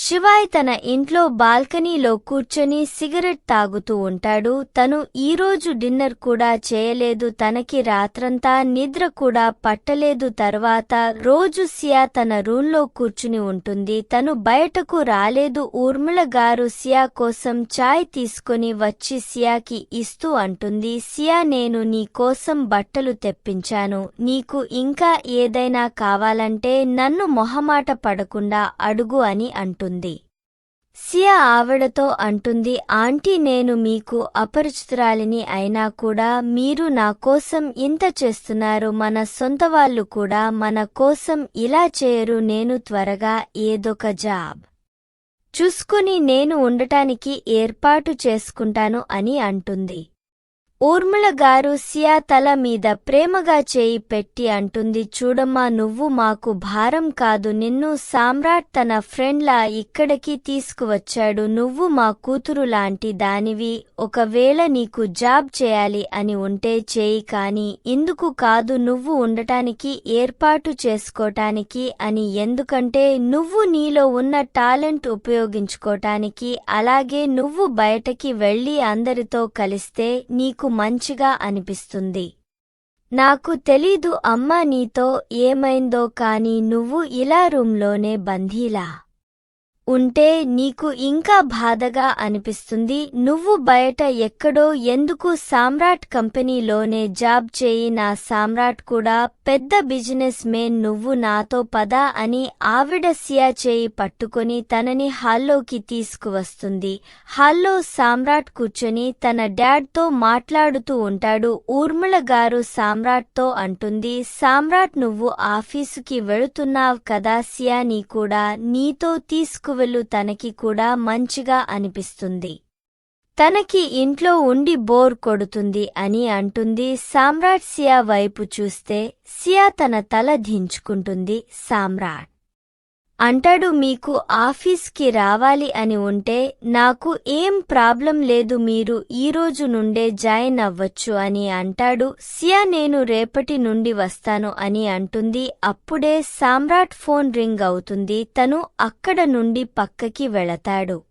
శివాయ్ తన ఇంట్లో బాల్కనీలో కూర్చొని సిగరెట్ తాగుతూ ఉంటాడు. తను ఈరోజు డిన్నర్ కూడా చేయలేదు. తనకి రాత్రంతా నిద్ర కూడా పట్టలేదు. తర్వాత రోజు సియా తన రూంలో కూర్చుని ఉంటుంది. తను బయటకు రాలేదు. ఊర్మిళ గారు సియా కోసం చాయ్ తీసుకొని వచ్చి సియాకి ఇస్తూ అంటుంది. సియా నేను నీ కోసం బట్టలు తెప్పించాను. నీకు ఇంకా ఏదైనా కావాలంటే నన్ను మొహమాట పడకుండా అడుగు అని అంటుంది. సియా ఆవిడతో అంటుంది ఆంటీ నేను మీకు అపరిచితురాలిని అయినా కూడా మీరు నా కోసం ఇంత చేస్తున్నారు. మన సొంత వాళ్ళు కూడా మన కోసం ఇలా చేయరు. నేను త్వరగా ఏదొక జాబ్ చూసుకుని నేను ఉండటానికి ఏర్పాటు చేసుకుంటాను అని అంటుంది. ఊర్మిళ గారు సియా తల మీద ప్రేమగా చేయి పెట్టి అంటుంది చూడమ్మా నువ్వు మాకు భారం కాదు. నిన్ను సామ్రాట్ తన ఫ్రెండ్లా ఇక్కడికి తీసుకువచ్చాడు. నువ్వు మా కూతురు లాంటి దానివి. ఒకవేళ నీకు జాబ్ చేయాలి అని ఉంటే చేయి కాని ఇందుకు కాదు. నువ్వు ఉండటానికి ఏర్పాటు చేసుకోటానికి అని ఎందుకంటే నువ్వు నీలో ఉన్న టాలెంట్ ఉపయోగించుకోటానికి అలాగే నువ్వు బయటకి వెళ్ళి అందరితో కలిస్తే నీకు మంచిగా అనిపిస్తుంది. నాకు తెలీదు అమ్మా నీతో ఏమైందో కాని నువ్వు ఇలా రూంలోనే బందీలా. ఉంటే నీకు ఇంకా బాధగా అనిపిస్తుంది. నువ్వు బయట ఎక్కడో ఎందుకు సామ్రాట్ కంపెనీలోనే జాబ్ చేయి నా సామ్రాట్ కూడా పెద్ద బిజినెస్ మేన్ నువ్వు నాతో పద అని ఆవిడ సియా చేయి పట్టుకొని తనని హాల్లోకి తీసుకువస్తుంది. హాల్లో సామ్రాట్ కూర్చొని తన డాడ్తో మాట్లాడుతూ ఉంటాడు. ఊర్మిళ గారు సామ్రాట్తో అంటుంది సామ్రాట్ నువ్వు ఆఫీసుకి వెళుతున్నావ్ కదా సియా నీ కూడా నీతో తీసుకు తీసుకువెళ్ళు తనకి కూడా మంచిగా అనిపిస్తుంది. తనకి ఇంట్లో ఉండి బోర్ కొడుతుంది అని అంటుంది. సామ్రాట్ సియా వైపు చూస్తే సియా తన తల దించుకుంటుంది. సామ్రాట్ అంటాడు మీకు ఆఫీస్కి రావాలి అని ఉంటే నాకు ఏం ప్రాబ్లం లేదు మీరు ఈ రోజు నుండే జాయిన్ అవ్వచ్చు అని అంటాడు. సియా నేను రేపటి నుండి వస్తాను అని అంటుంది. అప్పుడే సామ్రాట్ ఫోన్ రింగ్ అవుతుంది. తను అక్కడ నుండి పక్కకి వెళతాడు.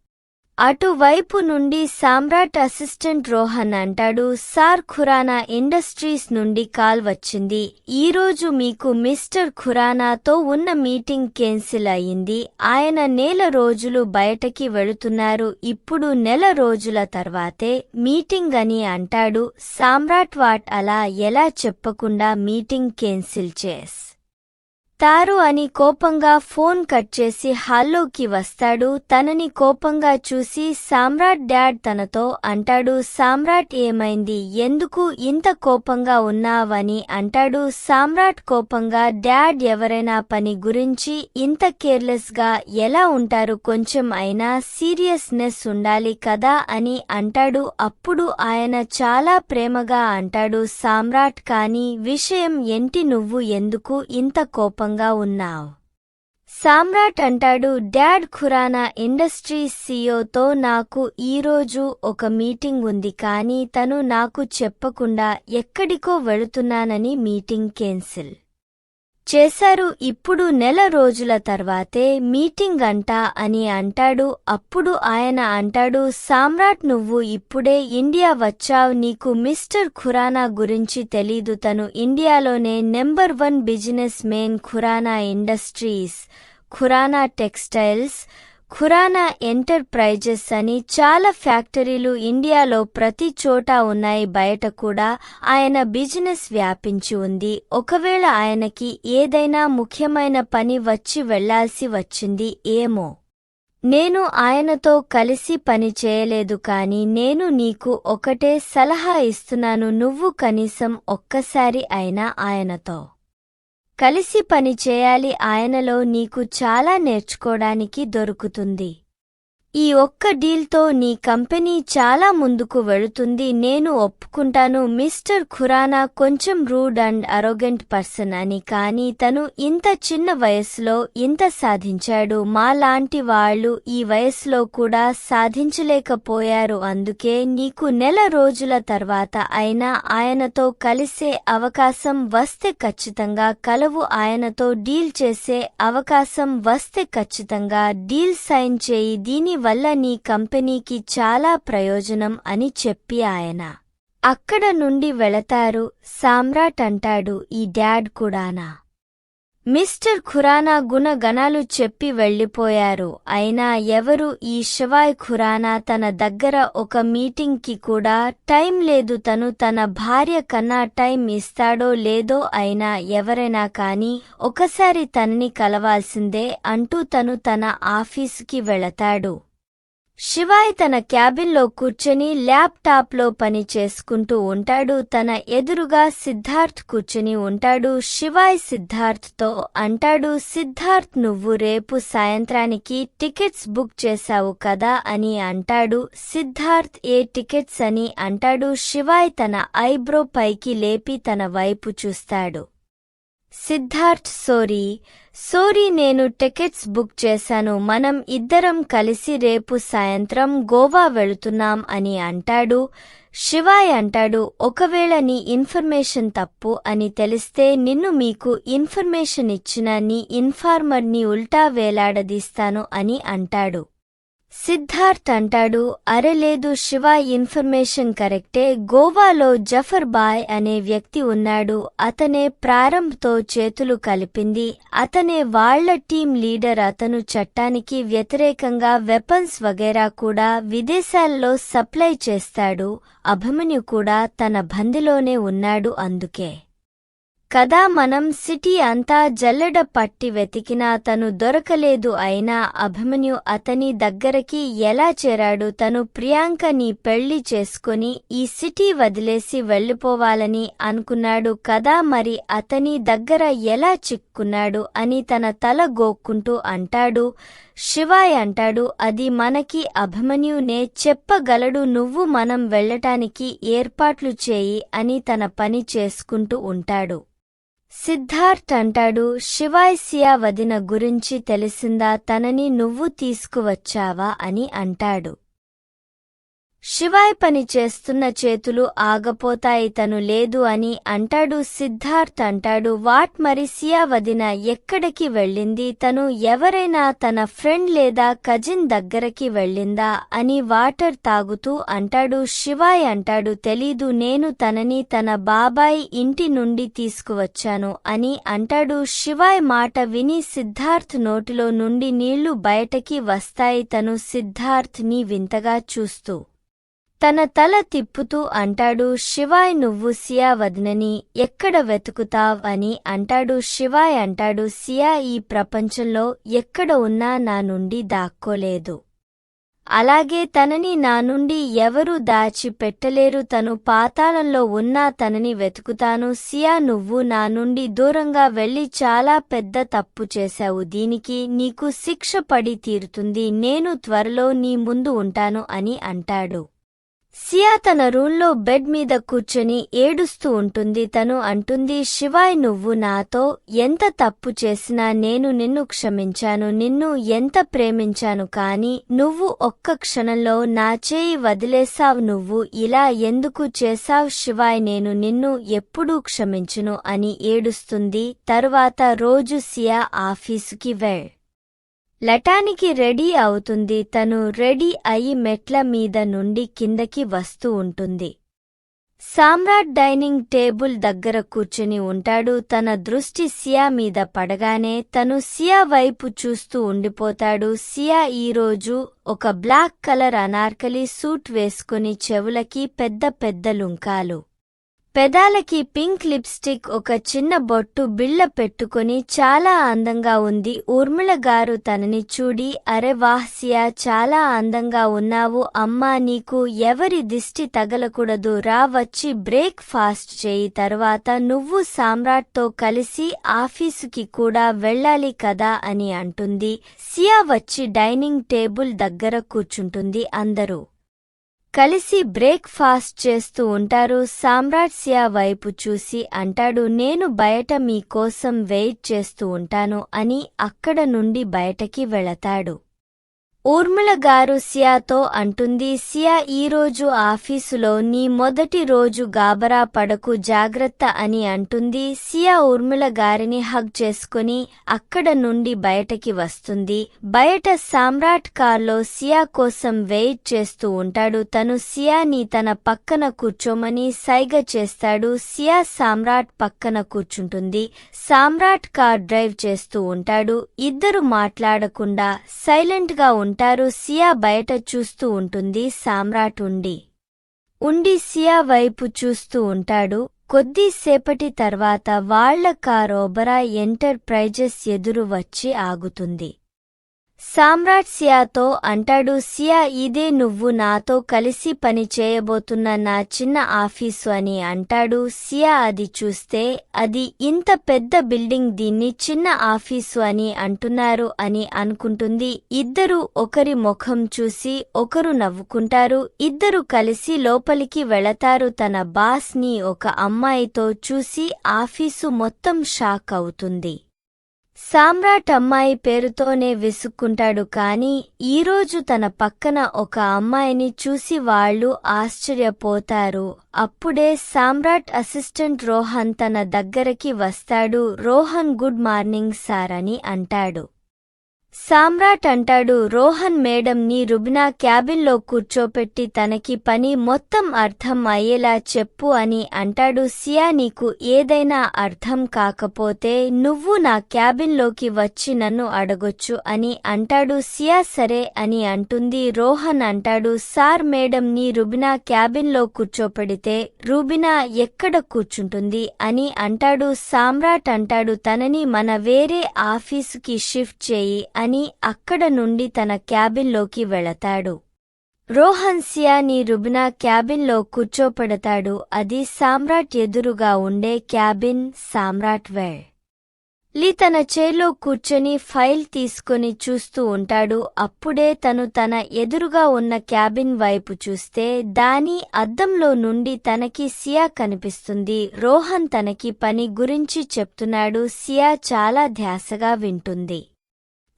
అటువైపు నుండి సామ్రాట్ అసిస్టెంట్ రోహన్ అంటాడు సార్ ఖురానా ఇండస్ట్రీస్ నుండి కాల్ వచ్చింది. ఈరోజు మీకు మిస్టర్ ఖురానాతో ఉన్న మీటింగ్ కేన్సిల్ అయింది ఆయన నెల రోజులు బయటకి వెళుతున్నారు. ఇప్పుడు నెల రోజుల తర్వాతే మీటింగ్ అని అంటాడు. సామ్రాట్ వాట్ అలా ఎలా చెప్పకుండా మీటింగ్ కేన్సిల్ చేస్ తారు అని కోపంగా ఫోన్ కట్ చేసి హాల్లోకి వస్తాడు. తనని కోపంగా చూసి సామ్రాట్ డాడ్ తనతో అంటాడు సామ్రాట్ ఏమైంది? ఎందుకు ఇంత కోపంగా ఉన్నావని? అంటాడు. సామ్రాట్ కోపంగా డాడ్ ఎవరైనా పని గురించి ఇంత కేర్లెస్గా ఎలా ఉంటారు? కొంచెం అయినా సీరియస్నెస్ ఉండాలి కదా? అని అంటాడు. అప్పుడు ఆయన చాలా ప్రేమగా అంటాడు సామ్రాట్ కాని విషయం ఏంటి నువ్వు? ఎందుకు ఇంత కోపం కోపంగా ఉన్నావ్. సామ్రాట్ అంటాడు డాడ్ ఖురానా ఇండస్ట్రీస్ సీఈఓతో నాకు ఈరోజు ఒక మీటింగ్ ఉంది కానీ తను నాకు చెప్పకుండా ఎక్కడికో వెళుతున్నానని మీటింగ్ కేన్సిల్ చేశారు ఇప్పుడు నెల రోజుల తర్వాతే మీటింగ్ అంటా అని అంటాడు. అప్పుడు ఆయన అంటాడు సామ్రాట్ నువ్వు ఇప్పుడే ఇండియా వచ్చావ్. నీకు మిస్టర్ ఖురానా గురించి తెలీదు. తను ఇండియాలోనే number one business main Khurana industries Khurana textiles Khurana enterprises అని చాలా ఫ్యాక్టరీలు ఇండియాలో ప్రతి చోట ఉన్నాయి. బయట కూడా ఆయన బిజినెస్ వ్యాపించి ఉంది. ఒకవేళ ఆయనకి ఏదైనా ముఖ్యమైన పని వచ్చి వెళ్ళాల్సి వచ్చింది ఏమో. నేను ఆయనతో కలిసి పని చేయలేదు కాని నేను నీకు ఒకటే సలహా ఇస్తున్నాను. నువ్వు కనీసం ఒక్కసారి అయినా ఆయనతో కలిసి పని చేయాలి ఆయనలో నీకు చాలా నేర్చుకోవడానికి దొరుకుతుంది. ఈ ఒక్క డీల్తో నీ కంపెనీ చాలా ముందుకు వెళుతుంది. నేను ఒప్పుకుంటాను. మిస్టర్ ఖురానా కొంచెం రూడ్ అండ్ అరోగెంట్ పర్సన్ అని. కానీ తను ఇంత చిన్న వయసులో ఇంత సాధించాడు. మాలాంటి వాళ్ళు ఈ వయసులో కూడా సాధించలేకపోయారు. అందుకే నీకు నెల రోజుల తర్వాత అయినా ఆయనతో కలిసే అవకాశం వస్తే ఖచ్చితంగా కలవు ఆయనతో డీల్ చేసే అవకాశం వస్తే ఖచ్చితంగా డీల్ సైన్ చేయి. దీని వల్ల నీ కంపెనీకి చాలా ప్రయోజనం అని చెప్పి ఆయన. అక్కడ నుండి వెళతారు సామ్రాట్ అంటాడు ఈ డాడ్ కూడానా. మిస్టర్ ఖురానా గుణగణాలు చెప్పి వెళ్ళిపోయారు అయినా ఎవరు ఈ షివాయ్ ఖురానా తన దగ్గర ఒక మీటింగ్కి కూడా టైం లేదు తను తన భార్య కన్నా టైం ఇస్తాడో లేదో అయినా ఎవరైనా కాని ఒకసారి తనని కలవాల్సిందే అంటూ తను తన ఆఫీసుకి వెళతాడు. శివాయ్ తన క్యాబిన్లో కూర్చొని ల్యాప్టాప్లో పని చేసుకుంటూ ఉంటాడు. తన ఎదురుగా సిద్ధార్థ్ కూర్చుని ఉంటాడు. శివాయ్ సిద్ధార్థ్తో అంటాడు సిద్ధార్థ్ నువ్వు రేపు సాయంత్రానికి టికెట్స్ బుక్ చేశావు కదా అని అంటాడు. సిద్ధార్థ్ ఏ టికెట్స్ అని అంటాడు. శివాయ్ తన ఐబ్రో పైకి లేపి తన వైపు చూస్తాడు. సిద్ధార్థ్ సోరీ. సోరీ నేను టికెట్స్ బుక్ చేశాను. మనం ఇద్దరం కలిసి రేపు సాయంత్రం గోవా వెళుతున్నాం అని అంటాడు. శివాయ్ అంటాడు ఒకవేళ నీ ఇన్ఫర్మేషన్ తప్పు అని తెలిస్తే నిన్ను మీకు ఇన్ఫర్మేషన్ ఇచ్చిన నీ ఇన్ఫార్మర్ని ఉల్టా వేలాడదీస్తాను అని అంటాడు. సిద్ధార్థ్ అంటాడు అరెలేదు శివ ఇన్ఫర్మేషన్ కరెక్టే. గోవాలో జఫర్ బాయ్ అనే వ్యక్తి ఉన్నాడు. అతనే ప్రారంభ్తో చేతులు కలిపింది. అతనే వాళ్ళ టీం లీడర్. అతను చట్టానికి వ్యతిరేకంగా వెపన్స్ వగేరా కూడా విదేశాల్లో సప్లై చేస్తాడు. అభిమన్యు కూడా తన బందిలోనే ఉన్నాడు అందుకే. కదా మనం సిటీ అంతా జల్లెడ పట్టి వెతికినా తను దొరకలేదు అయినా అభిమన్యు అతని దగ్గరకి ఎలా చేరాడు? తను ప్రియాంకని పెళ్ళి చేసుకుని ఈ సిటీ వదిలేసి వెళ్ళిపోవాలని అనుకున్నాడు కదా మరి అతని దగ్గర ఎలా చిక్కున్నాడు అని తన తల గోక్కుంటూ అంటాడు. శివాయ్ అంటాడు అది మనకి అభిమన్యునే చెప్పగలడు నువ్వు మనం వెళ్ళటానికి ఏర్పాట్లు చేయి అని తన పని చేసుకుంటూ ఉంటాడు. సిద్ధార్థ్ అంటాడు శివాయ్ సియా వదిన గురించి తెలిసిందా తనని నువ్వు తీసుకువచ్చావా అని అంటాడు. శివాయ్ పని చేస్తున్న చేతులు ఆగపోతాయి తను లేదు అని అంటాడు సిద్ధార్థ్ అంటాడు వాట్ మరి సియా వదిన ఎక్కడికి వెళ్ళింది తను ఎవరైనా తన ఫ్రెండ్ లేదా కజిన్ దగ్గరకి వెళ్ళిందా అని వాటర్ తాగుతూ అంటాడు శివాయ్ అంటాడు తెలీదు నేను తనని తన బాబాయ్ ఇంటి నుండి తీసుకువచ్చాను అని అంటాడు శివాయ్ మాట విని సిద్ధార్థ్ నోటిలో నుండి నీళ్ళు బయటకి వస్తాయి తను సిద్ధార్థ్ని వింతగా చూస్తూ. తన తల తిప్పుతూ అంటాడు శివాయ్ నువ్వు సియా వదినని ఎక్కడ వెతుకుతావ్ అని అంటాడు శివాయ్ అంటాడు సియా ఈ ప్రపంచంలో ఎక్కడ ఉన్నా నా నుండి దాక్కోలేదు. అలాగే తనని నా నుండి ఎవరూ దాచి పెట్టలేరు తను పాతాళంలో ఉన్నా తనని వెతుకుతాను. సియా నువ్వు నా నుండి దూరంగా వెళ్ళి చాలా పెద్ద తప్పు చేశావు దీనికి నీకు శిక్ష పడి తీరుతుంది. నేను త్వరలో నీ ముందు ఉంటాను అని అంటాడు. సియా తన రూంలో బెడ్ మీద కూర్చొని ఏడుస్తూ ఉంటుంది. తను అంటుంది శివాయ్ నువ్వు నాతో ఎంత తప్పు చేసినా నేను నిన్ను క్షమించాను నిన్ను ఎంత ప్రేమించాను కాని నువ్వు ఒక్క క్షణంలో నా చేయి వదిలేసావ్ నువ్వు ఇలా ఎందుకు చేసావ్ శివాయ్ నేను నిన్ను ఎప్పుడూ క్షమించును అని ఏడుస్తుంది. తరువాత రోజు సియా ఆఫీసుకి వెళ్ లటానికి రెడీ అవుతుంది. తను రెడీ అయి మెట్ల మీద నుండి కిందకి వస్తూ ఉంటుంది. సామ్రాట్ డైనింగ్ టేబుల్ దగ్గర కూర్చుని ఉంటాడు. తన దృష్టి సియా మీద పడగానే తను సియా వైపు చూస్తూ ఉండిపోతాడు. సియా ఈరోజు ఒక బ్లాక్ కలర్ అనార్కలి సూట్ వేసుకుని చెవులకి పెద్ద పెద్ద లుంకాలు పెదాలకి పింక్ లిప్స్టిక్ ఒక చిన్న బొట్టు బిళ్ళ పెట్టుకొని చాలా అందంగా ఉంది. ఊర్మిళ గారు తనని చూడి అరే వాహ్ సియా చాలా అందంగా ఉన్నావు. అమ్మా నీకు ఎవరి దిష్టి తగలకూడదు. రా వచ్చి బ్రేక్ ఫాస్ట్ చేయి. తర్వాత నువ్వు సామ్రాట్తో కలిసి ఆఫీసుకి కూడా వెళ్ళాలి కదా అని అంటుంది. సియా వచ్చి డైనింగ్ టేబుల్ దగ్గర కూర్చుంటుంది అందరూ. కలిసి బ్రేక్ ఫాస్ట్ చేస్తూ ఉంటారు. సామ్రాట్ సియా వైపు చూసి అంటాడు నేను బయట మీకోసం వెయిట్ చేస్తూ ఉంటాను అని అక్కడ నుండి బయటకి వెళతాడు. ఊర్మిళ గారు సియాతో అంటుంది సియా ఈరోజు ఆఫీసులో నీ మొదటి రోజు గాబరా పడకు జాగ్రత్త అని అంటుంది. సియా ఊర్మిళ గారిని హగ్ చేసుకుని అక్కడ నుండి బయటకి వస్తుంది. బయట సామ్రాట్ కార్లో సియా కోసం వెయిట్ చేస్తూ ఉంటాడు. తను సియాని తన పక్కన కూర్చోమని సైగ చేస్తాడు. సియా సామ్రాట్ పక్కన కూర్చుంటుంది. సామ్రాట్ కార్ డ్రైవ్ చేస్తూ ఉంటాడు. ఇద్దరు మాట్లాడకుండా సైలెంట్గా ఉంటారు. అంటారు. సియా బయట చూస్తూ ఉంటుంది. సామ్రాట్ ఉండి. ఉండి సియా వైపు చూస్తూ ఉంటాడు. కొద్దిసేపటి తర్వాత వాళ్ళ కార్ ఓబరా ఎంటర్ప్రైజెస్ ఎదురు వచ్చి ఆగుతుంది. సామ్రాట్ సియాతో అంటాడు సియా ఇదే నువ్వు నాతో కలిసి పని చేయబోతున్న నా చిన్న ఆఫీసు అని అంటాడు. సియా అది చూస్తే అది ఇంత పెద్ద బిల్డింగ్ దీన్ని చిన్న ఆఫీసు అని అంటున్నారు అని అనుకుంటుంది. ఇద్దరు ఒకరి ముఖం చూసి ఒకరు నవ్వుకుంటారు. ఇద్దరు కలిసి లోపలికి వెళతారు. తన బాస్ని ఒక అమ్మాయితో చూసి ఆఫీసు మొత్తం షాక్ అవుతుంది. సామ్రాట్ అమ్మాయి పేరుతోనే విసుక్కుంటాడు కాని ఈరోజు తన పక్కన ఒక అమ్మాయిని చూసి వాళ్ళు ఆశ్చర్యపోతారు. అప్పుడే సామ్రాట్ అసిస్టెంట్ రోహన్ తన దగ్గరకి వస్తాడు. రోహన్ గుడ్ మార్నింగ్ సార్ అని అంటాడు. సామ్రాట్ అంటాడు రోహన్ మేడం నీ రుబినా క్యాబిన్లో కూర్చోపెట్టి తనకి పని మొత్తం అర్థం అయ్యేలా చెప్పు అని అంటాడు సియా నీకు ఏదైనా అర్థం కాకపోతే నువ్వు నా క్యాబిన్లోకి వచ్చి నన్ను అడగొచ్చు అని అంటాడు సియా సరే అని అంటుంది రోహన్ అంటాడు. సార్ మేడం నీ రుబినా క్యాబిన్లో కూర్చోపెడితే రుబినా ఎక్కడ కూర్చుంటుంది అని అంటాడు. సామ్రాట్ అంటాడు తనని మన వేరే ఆఫీసుకి షిఫ్ట్ చేయి అని అక్కడ నుండి తన క్యాబిన్లోకి వెళతాడు. రోహన్ సియాని రుబినా క్యాబిన్లో కూర్చోపెడతాడు. అది సామ్రాట్ ఎదురుగా ఉండే క్యాబిన్ సామ్రాట్ వెళ్ లీ తన చేలో కూర్చొని ఫైల్ తీసుకొని చూస్తూ ఉంటాడు. అప్పుడే తను తన ఎదురుగా ఉన్న క్యాబిన్ వైపు చూస్తే దాని అద్దంలో నుండి తనకి సియా కనిపిస్తుంది. రోహన్ తనకి పని గురించి చెప్తున్నాడు. సియా చాలా ధ్యాసగా వింటుంది.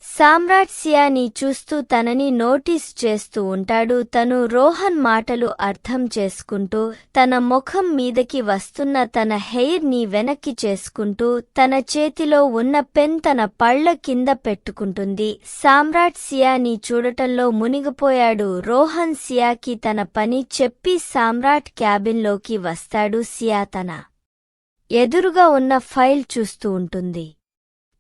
సామ్రాట్ సియాని చూస్తూ తనని నోటీస్ చేస్తూ ఉంటాడు. తను రోహన్ మాటలు అర్థం చేసుకుంటూ తన ముఖం మీదకి వస్తున్న తన హెయిర్ని వెనక్కి చేసుకుంటూ తన చేతిలో ఉన్న పెన్ తన పళ్ళ కింద పెట్టుకుంటుంది. సామ్రాట్ సియాని చూడటంలో మునిగిపోయాడు రోహన్. సియాకి తన పని చెప్పి సామ్రాట్ క్యాబిన్లోకి వస్తాడు. సియా తన ఎదురుగా ఉన్న ఫైల్ చూస్తూ ఉంటుంది.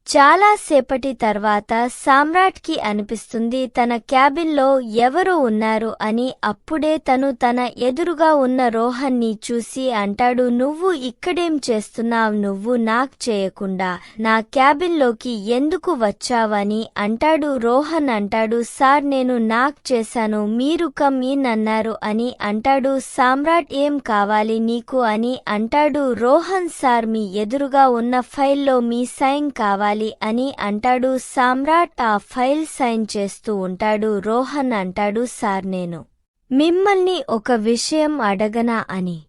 చాలా సేపటి తర్వాత సామ్రాట్కి అనిపిస్తుంది తన క్యాబిన్లో ఎవరో ఉన్నారు అని అప్పుడే తను తన ఎదురుగా ఉన్న రోహన్ని చూసి అంటాడు నువ్వు ఇక్కడేం చేస్తున్నావు? నువ్వు నాకు చేయకుండా నా క్యాబిన్లోకి ఎందుకు వచ్చావని? అంటాడు రోహన్ అంటాడు సార్ నేను నాక్ చేశాను మీరు కమ్ ఇన్ అన్నారు అని అంటాడు సామ్రాట్ ఏం కావాలి నీకు? అని అంటాడు రోహన్ సార్ మీ ఎదురుగా ఉన్న ఫైల్లో మీ సైన్ కావాలి అని అంటాడు. సామ్రాట్ ఆ ఫైల్ సైన్ చేస్తూ ఉంటాడు. రోహన్ అంటాడు సార్ నేను మిమ్మల్ని ఒక విషయం అడగనా అని.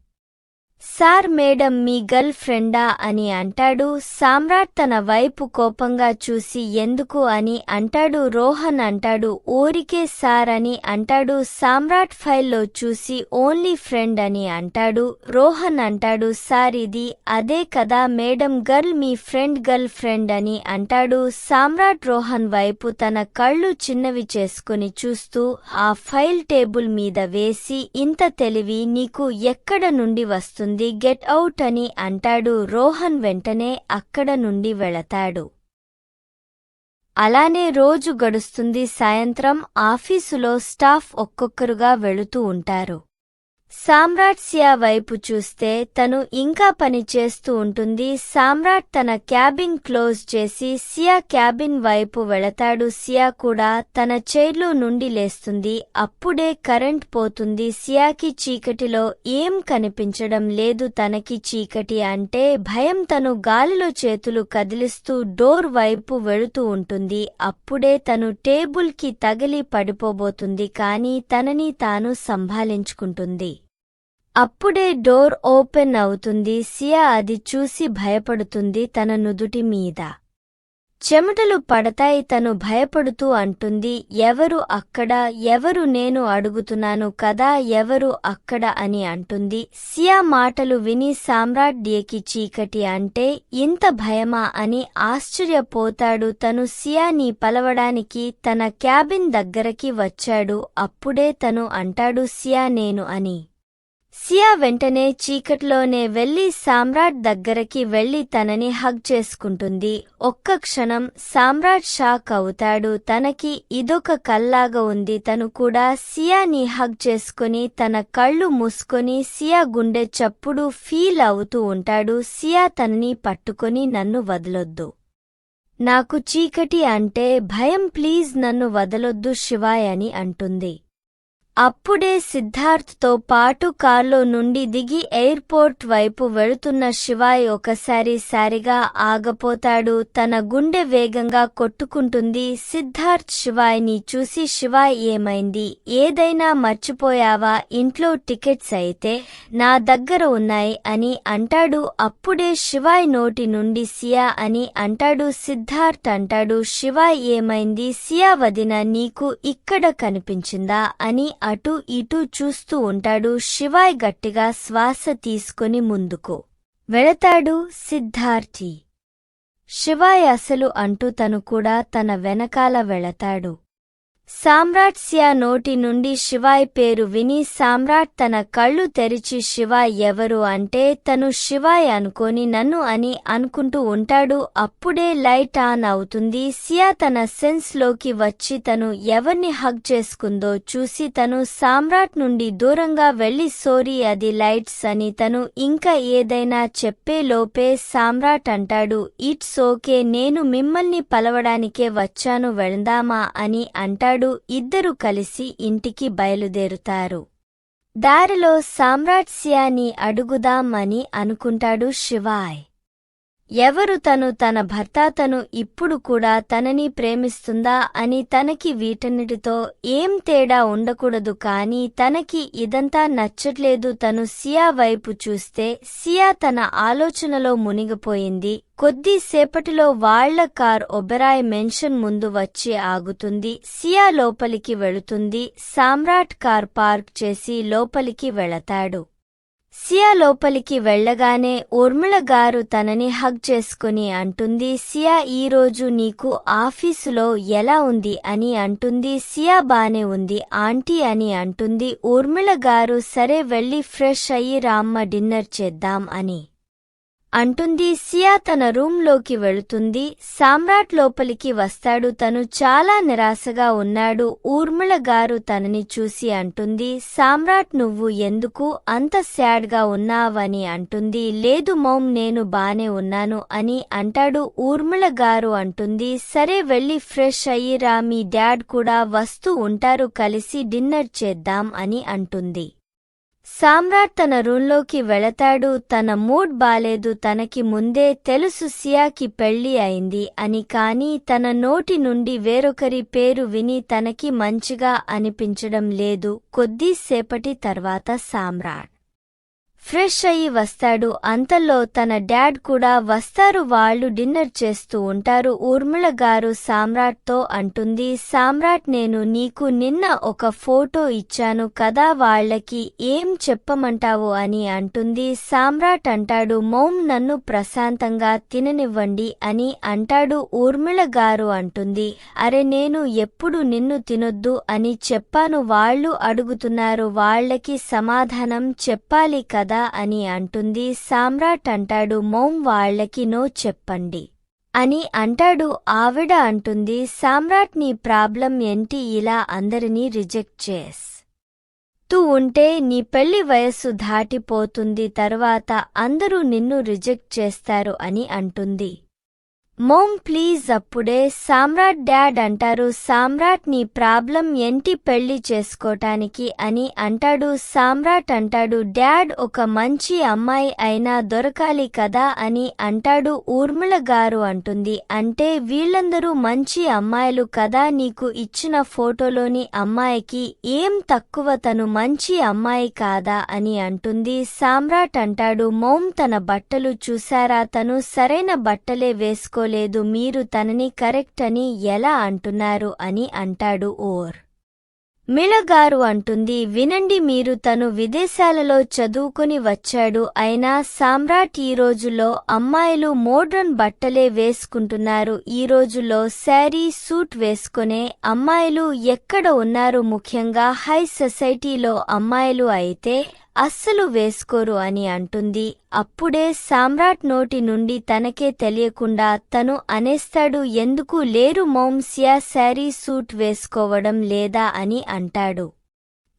సార్ మేడం మీ గర్ల్ ఫ్రెండా అని అంటాడు. సామ్రాట్ తన వైపు కోపంగా చూసి ఎందుకు అని అంటాడు. రోహన్ అంటాడు ఊరికే సార్ అని అంటాడు. సామ్రాట్ ఫైల్లో చూసి ఓన్లీ ఫ్రెండ్ అని అంటాడు. రోహన్ అంటాడు సార్ ఇది అదే కదా మేడం గర్ల్ మీ ఫ్రెండ్ గర్ల్ ఫ్రెండ్ అని అంటాడు. సామ్రాట్ రోహన్ వైపు తన కళ్ళు చిన్నవి చేసుకుని చూస్తూ ఆ ఫైల్ టేబుల్ మీద వేసి ఇంత తెలివి నీకు ఎక్కడ నుండి వస్తుంది? గెట్ అవుట్ అని అంటాడు. రోహన్ వెంటనే అక్కడ నుండి వెళతాడు. అలానే రోజు గడుస్తుంది. సాయంత్రం ఆఫీసులో స్టాఫ్ ఒక్కొక్కరుగా వెళుతూ ఉంటారు. సామ్రాట్ సియా వైపు చూస్తే తను ఇంకా పని చేస్తూ ఉంటుంది. సామ్రాట్ తన క్యాబిన్ క్లోజ్ చేసి సియా క్యాబిన్ వైపు వెళతాడు. సియా కూడా తన చైర్లో నుండి లేస్తుంది. అప్పుడే కరెంట్ పోతుంది. సియాకి చీకటిలో ఏం కనిపించడం లేదు. తనకి చీకటి అంటే భయం. తను గాలిలో చేతులు కదిలిస్తూ డోర్ వైపు వెళుతూ ఉంటుంది. అప్పుడే తను టేబుల్కి తగిలి పడిపోబోతుంది. కానీ తనని తాను సంభాలించుకుంటుంది. అప్పుడే డోర్ ఓపెన్ అవుతుంది. సియా అది చూసి భయపడుతుంది తన నుదుటి మీద. చెమటలు పడతాయి తను భయపడుతూ అంటుంది. ఎవరు అక్కడ? ఎవరు నేను అడుగుతున్నాను కదా? ఎవరు అక్కడ? అని అంటుంది. సియా మాటలు విని సామ్రాట్ డియకి చీకటి అంటే ఇంత భయమా అని ఆశ్చర్యపోతాడు. తను సియాని పలవడానికి తన క్యాబిన్ దగ్గరకి వచ్చాడు. అప్పుడే తను అంటాడు సియా నేను అని. సియా వెంటనే చీకట్లోనే వెళ్ళి సామ్రాట్ దగ్గరకి వెళ్ళి తనని హగ్ చేసుకుంటుంది. ఒక్క క్షణం సామ్రాట్ షాక్ అవుతాడు. తనకి ఇదొక కల్లాగా ఉంది. తను కూడా సియాని హగ్ చేసుకుని తన కళ్ళు మూసుకొని సియా గుండె చప్పుడు ఫీల్ అవుతూ ఉంటాడు. సియా తనని పట్టుకొని నన్ను వదలొద్దు. నాకు చీకటి అంటే భయం. ప్లీజ్ నన్ను వదలొద్దు శివాయ్ అని అంటుంది. అప్పుడే సిద్ధార్థ్తో పాటు కార్లో నుండి దిగి ఎయిర్పోర్ట్ వైపు వెళుతున్న శివాయ్ ఒకసారి సారిగా ఆగపోతాడు. తన గుండె వేగంగా కొట్టుకుంటుంది. సిద్ధార్థ్ శివాయ్ని చూసి శివాయ్ ఏమైంది? ఏదైనా మర్చిపోయావా? ఇంట్లో టికెట్స్ అయితే నా దగ్గర ఉన్నాయి అని అంటాడు. అప్పుడే శివాయ్ నోటి నుండి సియా అని అంటాడు. సిద్ధార్థ్ అంటాడు శివాయ్ ఏమైంది? సియా వదిన నీకు ఇక్కడ కనిపించిందా? అని అటు ఇటు చూస్తూ ఉంటాడు. శివాయ్ గట్టిగా శ్వాస తీసుకుని ముందుకు వెళతాడు సిద్ధార్థి. శివాయ్ అసలు అంటూ తను కూడా తన వెనకాల వెళతాడు. సామ్రాట్ సియా నోటి నుండి శివాయ్ పేరు విని సామ్రాట్ తన కళ్ళు తెరిచి శివాయ్ ఎవరు అంటే తను శివాయ్ అనుకోని నన్ను అని అనుకుంటూ ఉంటాడు. అప్పుడే లైట్ ఆన్ అవుతుంది. సియా తన సెన్స్లోకి వచ్చి తను ఎవర్ని హగ్ చేసుకుందో చూసి తను సామ్రాట్ నుండి దూరంగా వెళ్ళి సోరీ అది లైట్స్ అని తను ఇంకా ఏదైనా చెప్పే లోపే సామ్రాట్ అంటాడు. ఇట్స్ ఓకే నేను మిమ్మల్ని పలవడానికే వచ్చాను వెళ్దామా అని అంటాడు. ఇద్దరు కలిసి ఇంటికి బయలుదేరుతారు. దారిలో సామ్రాట్స్యాన్ని అడుగుదామని అడుగుదాం అని అనుకుంటాడు శివాయ్. ఎవరు తను తన భర్త తను ఇప్పుడు కూడా తనని ప్రేమిస్తుందా అని తనకి వీటన్నిటితో ఏం తేడా ఉండకూడదు కాని తనకి ఇదంతా నచ్చట్లేదు. తను సియా వైపు చూస్తే సియా తన ఆలోచనలో మునిగిపోయింది. కొద్దిసేపటిలో వాళ్ళ కార్ ఒబెరాయ్ మెన్షన్ ముందు వచ్చి ఆగుతుంది. సియా లోపలికి వెళుతుంది. సామ్రాట్ కార్ పార్క్ చేసి లోపలికి వెళతాడు. సియా లోపలికి వెళ్ళగానే ఊర్మిళ గారు తనని హగ్ చేసుకుని అంటుంది సియా ఈరోజు నీకు ఆఫీసులో ఎలా ఉంది? అని అంటుంది సియా బానే ఉంది ఆంటీ అని అంటుంది ఊర్మిళ గారు సరే వెళ్ళి ఫ్రెష్ అయ్యి రామ్మ డిన్నర్ చేద్దాం అని. అంటుంది సియా తన రూంలోకి వెళుతుంది సామ్రాట్ లోపలికి వస్తాడు తను చాలా నిరాశగా ఉన్నాడు ఊర్మిళ గారు తనని చూసి అంటుంది సామ్రాట్ నువ్వు ఎందుకు అంత శాడ్గా ఉన్నావని అంటుంది లేదు మౌమ్ నేను బానే ఉన్నాను అని అంటాడు ఊర్మిళ గారు అంటుంది సరే వెళ్ళి ఫ్రెష్ అయ్యిరా మీ డాడ్ కూడా వస్తూ ఉంటారు కలిసి డిన్నర్ చేద్దాం అని అంటుంది. సామ్రాట్ తన రూంలోకి వెళతాడు తన మూడ్ బాలేదు తనకి ముందే తెలుసు సియాకి పెళ్ళి అయింది అని కాని తన నోటి నుండి వేరొకరి పేరు విని తనకి మంచిగా అనిపించడం లేదు. కొద్దిసేపటి తర్వాత సామ్రాట్ ఫ్రెష్ అయ్యి వస్తాడు. అంతలో తన డాడ్ కూడా వస్తారు. వాళ్ళు డిన్నర్ చేస్తూ ఉంటారు. ఊర్మిళ గారు సామ్రాట్తో అంటుంది సామ్రాట్ నేను నీకు నిన్న ఒక ఫోటో ఇచ్చాను కదా వాళ్ళకి ఏం చెప్పమంటావు? అని అంటుంది. సామ్రాట్ అంటాడు మౌమ్ నన్ను ప్రశాంతంగా తిననివ్వండి అని అంటాడు ఊర్మిళ గారు అంటుంది. అరే నేను ఎప్పుడు నిన్ను తినొద్దు అని చెప్పాను. వాళ్ళు అడుగుతున్నారు. వాళ్ళకి సమాధానం చెప్పాలి కదా అని అంటుంది సామ్రాట్ అంటాడు మోమ్ వాళ్ళకి నో చెప్పండి అని అంటాడు. ఆవిడ అంటుంది సామ్రాట్ నీ ప్రాబ్లం ఏంటి? ఇలా అందరినీ రిజెక్ట్ చేస్. తూ ఉంటే నీ పెళ్ళి వయస్సు దాటిపోతుంది తర్వాత అందరూ నిన్ను రిజెక్ట్ చేస్తారు అని అంటుంది. మోమ్ ప్లీజ్ అప్పుడే సామ్రాట్ డాడ్ అంటారు. సామ్రాట్ నీ ప్రాబ్లం ఏంటి పెళ్ళి చేసుకోటానికి అని అంటాడు. సామ్రాట్ అంటాడు డాడ్ ఒక మంచి అమ్మాయి అయినా దొరకాలి కదా అని అంటాడు ఊర్మిళ గారు అంటుంది. అంటే వీళ్ళందరూ మంచి అమ్మాయిలు కదా నీకు ఇచ్చిన ఫోటోలోని అమ్మాయికి ఏం తక్కువ తను మంచి అమ్మాయి కాదా అని అంటుంది. సామ్రాట్ అంటాడు మోమ్ తన బట్టలు చూసారా? తను సరైన బట్టలే వేసుకోలేదు మీరు తనని కరెక్ట్ అని ఎలా అంటున్నారు అని అంటాడు ఓర్. మిళగారు అంటుంది వినండి మీరు తను విదేశాలలో చదువుకుని వచ్చాడు అయినా సామ్రాట్ ఈ రోజుల్లో అమ్మాయిలు మోడ్రన్ బట్టలే వేసుకుంటున్నారు ఈ రోజుల్లో శారీ సూట్ వేసుకునే అమ్మాయిలు ఎక్కడ ఉన్నారు ముఖ్యంగా హై సొసైటీలో అమ్మాయిలు అయితే? అస్సలు వేసుకోరు అని అంటుంది. అప్పుడే సామ్రాట్ నోటి నుండి తనకే తెలియకుండా తను అనేస్తాడు ఎందుకు లేరు మౌంస్యా శారీ సూట్ వేసుకోవడం లేదా? అని అంటాడు.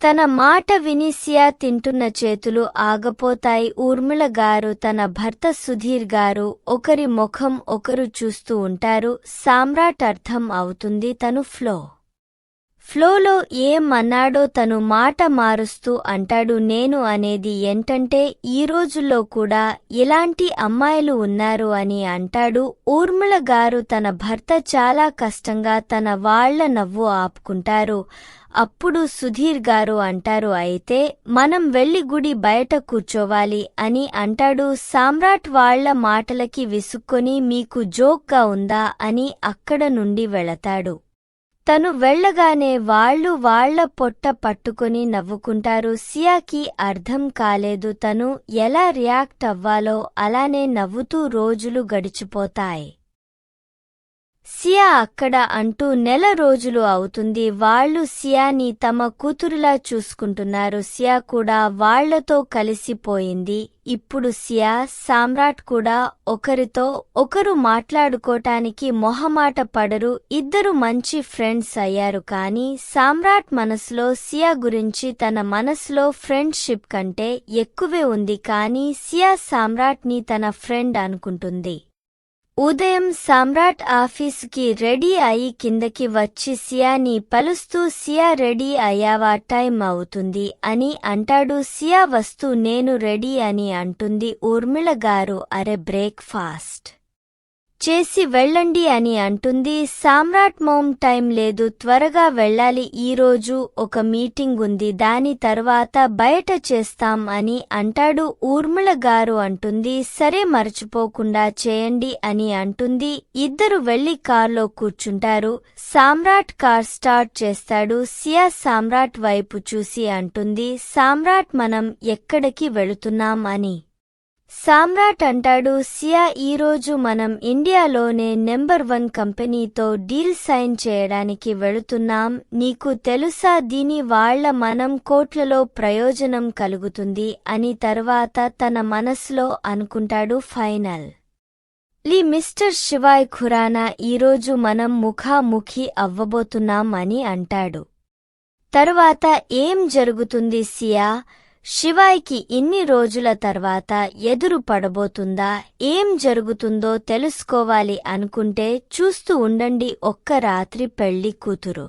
తన మాట వినిసియా తింటున్న చేతులు ఆగపోతాయి. ఊర్మిళ గారు తన భర్త సుధీర్ గారు ఒకరి ముఖం ఒకరు చూస్తూ ఉంటారు. సామ్రాట్ అర్థం అవుతుంది తను ఫ్లో. ఫ్లోలో ఏమన్నాడో తను మాట మారుస్తూ అంటాడు నేను అనేది ఏంటంటే ఈ రోజుల్లో కూడా ఇలాంటి అమ్మాయిలు ఉన్నారు అని అంటాడు. ఊర్మిళ గారు తన భర్త చాలా కష్టంగా తన వాళ్ళ నవ్వు ఆపుకుంటారు. అప్పుడు సుధీర్ గారు అంటారు అయితే మనం వెళ్ళి గుడి బయట కూర్చోవాలి అని అంటాడు. సామ్రాట్ వాళ్ళ మాటలకి విసుక్కొని మీకు జోక్గా ఉందా అని అక్కడ నుండి వెళతాడు. తను వెళ్ళగానే వాళ్ళు వాళ్ళ పొట్ట పట్టుకుని నవ్వుకుంటారు. సియాకి అర్థం కాలేదు తను ఎలా రియాక్ట్ అవ్వాలో అలానే నవ్వుతూ రోజులు గడిచిపోతాయి. సియా అక్కడ అంటూ నెల రోజులు అవుతుంది. వాళ్ళు సియాని తమ కూతురులా చూసుకుంటున్నారు. సియా కూడా వాళ్ళతో కలిసిపోయింది. ఇప్పుడు సియా సామ్రాట్ కూడా ఒకరితో ఒకరు మాట్లాడుకోటానికి మొహమాట పడరు. ఇద్దరు మంచి ఫ్రెండ్స్ అయ్యారు కానీ సామ్రాట్ మనసులో సియా గురించి తన మనసులో ఫ్రెండ్షిప్ కంటే ఎక్కువే ఉంది కానీ సియా సామ్రాట్ని తన ఫ్రెండ్ అనుకుంటుంది. ఉదయం సామ్రాట్ ఆఫీసుకి రెడీ అయి కిందకి వచ్చి సియాని పలుస్తూ సియా రెడీ అయ్యావా? టైం అవుతుంది అని అంటాడు. సియా వస్తూ నేను రెడీ అని అంటుంది ఊర్మిళ గారు. అరే బ్రేక్ఫాస్ట్ చేసి వెళ్ళండి అని అంటుంది. సామ్రాట్ మోమ్ టైం లేదు త్వరగా వెళ్ళాలి. ఈరోజు ఒక మీటింగ్ ఉంది దాని తర్వాత బయట చేస్తాం అని అంటాడు ఊర్మిళ గారు అంటుంది. సరే మర్చిపోకుండా చేయండి అని అంటుంది. ఇద్దరు వెళ్ళి కార్లో కూర్చుంటారు. సామ్రాట్ కార్ స్టార్ట్ చేస్తాడు. సియా సామ్రాట్ వైపు చూసి అంటుంది. సామ్రాట్ మనం ఎక్కడికి వెళుతున్నాం అని. సామ్రాట్ అంటాడు సియా ఈరోజు మనం ఇండియాలోనే నెంబర్ వన్ కంపెనీతో డీల్ సైన్ చేయడానికి వెళుతున్నాం. నీకు తెలుసా దీని వాళ్ళ మనం కోట్లలో ప్రయోజనం కలుగుతుంది అని తర్వాత తన మనసులో అనుకుంటాడు ఫైనల్. లీ మిస్టర్ శివాయ్ ఖురానా ఈరోజు మనం ముఖాముఖి అవ్వబోతున్నాం అని అంటాడు. తరువాత ఏం జరుగుతుంది సియా? శివాయ్కి ఇన్ని రోజుల తర్వాత ఎదురు పడబోతుందా? ఏం జరుగుతుందో తెలుసుకోవాలి అనుకుంటే చూస్తూ ఉండండి ఒక్క రాత్రి పెళ్ళి కూతురు.